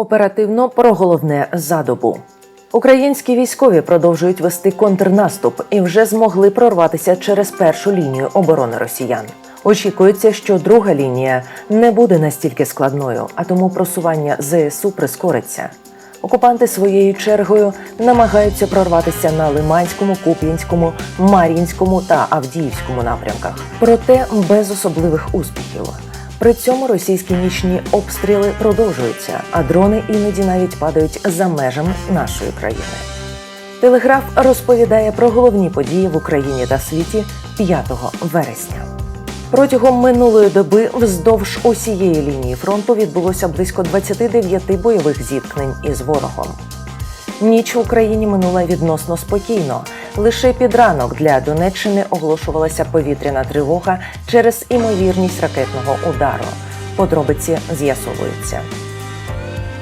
Оперативно про головне за добу. Українські військові продовжують вести контрнаступ і вже змогли прорватися через першу лінію оборони росіян. Очікується, що друга лінія не буде настільки складною, а тому просування ЗСУ прискориться. Окупанти своєю чергою намагаються прорватися на Лиманському, Куп'янському, Мар'їнському та Авдіївському напрямках, проте без особливих успіхів. При цьому російські нічні обстріли продовжуються, а дрони іноді навіть падають за межами нашої країни. Телеграф розповідає про головні події в Україні та світі 5 вересня. Протягом минулої доби вздовж усієї лінії фронту відбулося близько 29 бойових зіткнень із ворогом. Ніч в Україні минула відносно спокійно. Лише під ранок для Донеччини оголошувалася повітряна тривога через імовірність ракетного удару. Подробиці з'ясовуються.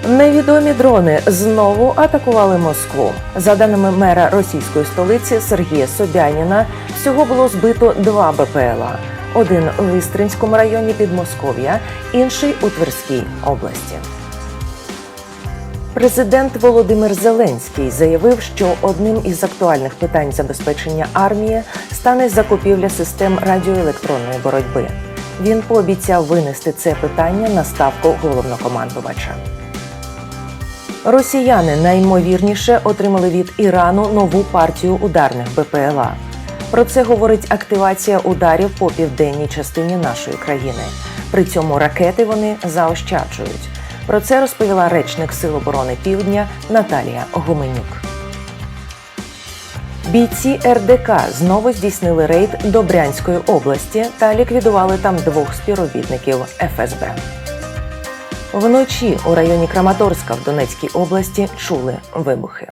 Невідомі дрони знову атакували Москву. За даними мера російської столиці Сергія Собяніна, всього було збито два БПЛА: один в Істринському районі Підмосков'я, інший у Тверській області. Президент Володимир Зеленський заявив, що одним із актуальних питань забезпечення армії стане закупівля систем радіоелектронної боротьби. Він пообіцяв винести це питання на ставку головнокомандувача. Росіяни найімовірніше отримали від Ірану нову партію ударних БПЛА. Про це говорить активація ударів по південній частині нашої країни. При цьому ракети вони заощаджують. Про це розповіла речник Сил оборони Півдня Наталія Гуменюк. Бійці РДК знову здійснили рейд до Брянської області та ліквідували там двох співробітників ФСБ. Вночі у районі Краматорська в Донецькій області чули вибухи.